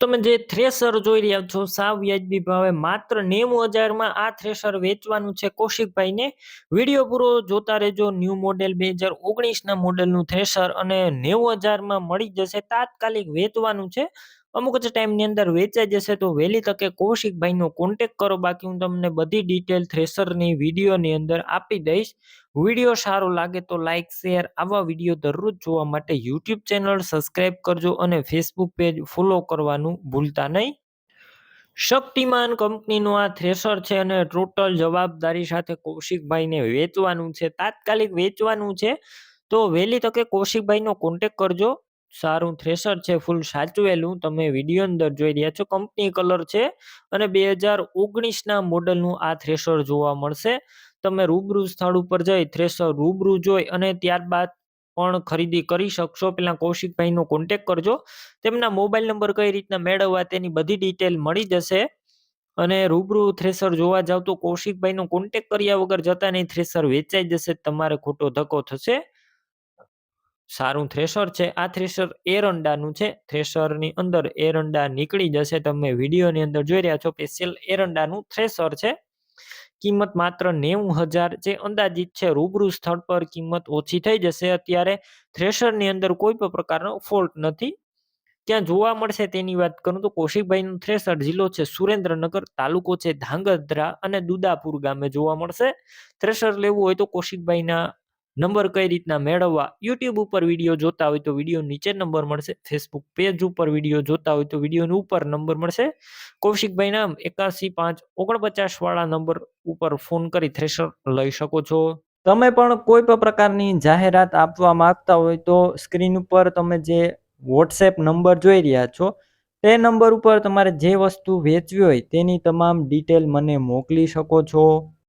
તમે જે થ્રેસર જોઈ રહ્યા છો, સાવ વ્યાજબી ભાવે માત્ર નેવું હજારમાં આ થ્રેશર વેચવાનું છે કૌશિકભાઈને. વીડિયો પૂરો જોતા રહેજો. ન્યૂ મોડેલ બે હજાર ઓગણીસના મોડેલનું થ્રેસર અને નેવું હજારમાં મળી જશે. તાત્કાલિક વેચવાનું છે. અમુક જ ટાઈમની અંદર વેચાઈ જશે તો વહેલી તકે કૌશિકભાઈનો કોન્ટેક કરો. બાકી હું તમને બધી ડિટેલ થ્રેસરની વિડીયોની અંદર આપી દઈશ. વીડિયો સારો લાગે તો લાઇક શેર આવા વીડિયો દરરોજ જોવા માટે યુટ્યુબ ચેનલ સબસ્ક્રાઈબ કરજો અને ફેસબુક પેજ ફોલો કરવાનું ભૂલતા નહીં. શક્તિમાન કંપનીનું આ થ્રેસર છે અને ટોટલ જવાબદારી સાથે કૌશિકભાઈને વેચવાનું છે. તાત્કાલિક વેચવાનું છે તો વહેલી તકે કૌશિકભાઈનો કોન્ટેક કરજો. સારું થ્રેસર છે, ફૂલ સાચવેલું. તમે વીડિયો અંદર જોઈ રહ્યા છો, કંપની કલર છે અને બે હજાર ઓગણીસના મોડલનું આ થ્રેસર જોવા મળશે. તમે રૂબરૂ સ્થળ ઉપર જઈ થ્રેસર રૂબરૂ જોઈ અને ત્યારબાદ પણ ખરીદી કરી શકશો. પેલા કૌશિકભાઈનો કોન્ટેક કરજો. તેમના મોબાઈલ નંબર કઈ રીતના મેળવવા તેની બધી ડિટેલ મળી જશે. અને રૂબરૂ થ્રેસર જોવા જાવ તો કૌશિકભાઈનો કોન્ટેક કર્યા વગર જતા નહીં થ્રેસર વેચાઈ જશે, તમારે ખોટો ધક્કો થશે. સારું થ્રેશર છે. આ થ્રેશર એરંડાનું છે. થ્રેશરની અંદર એરંડા નીકળી જશે. તમે વિડીયોની અંદર જોઈ રહ્યા છો સ્પેશિયલ એરંડાનું થ્રેશર છે. કિંમત માત્ર નેવું હજાર જે અંદાજિત છે. રૂબરૂ સ્થળ પર કિંમત ઓછી થઈ જશે. અત્યારે થ્રેશરની અંદર કોઈ પણ પ્રકારનો ફોલ્ટ નથી. ત્યાં જોવા મળશે તેની વાત કરું તો કૌશિકભાઈનું થ્રેસર જિલ્લો છે સુરેન્દ્રનગર, તાલુકો છે ધાંગધ્રા અને દુદાપુર ગામે જોવા મળશે. થ્રેસર લેવું હોય તો કૌશિકભાઈના નંબર કઈ રીતના મેળવવા યુટ્યુબ ઉપર વીડિયો જોતા હોય તો વીડિયો નીચે નંબર મળશે. ફેસબુક પેજ ઉપર વીડિયો જોતા હોય તો વિડીયોની ઉપર નંબર મળશે. કૌશિકભાઈ નામ એકાસી પાંચ ઓગણપચાસ વાળા નંબર ઉપર ફોન કરી થ્રેશર લઈ શકો છો. તમે પણ કોઈ પણ પ્રકારની જાહેરાત આપવા માંગતા હોય તો સ્ક્રીન ઉપર તમે જે વોટ્સએપ નંબર જોઈ રહ્યા છો, તે નંબર ઉપર તમારે જે વસ્તુ વેચવી હોય તેની તમામ ડિટેલ મને મોકલી શકો છો.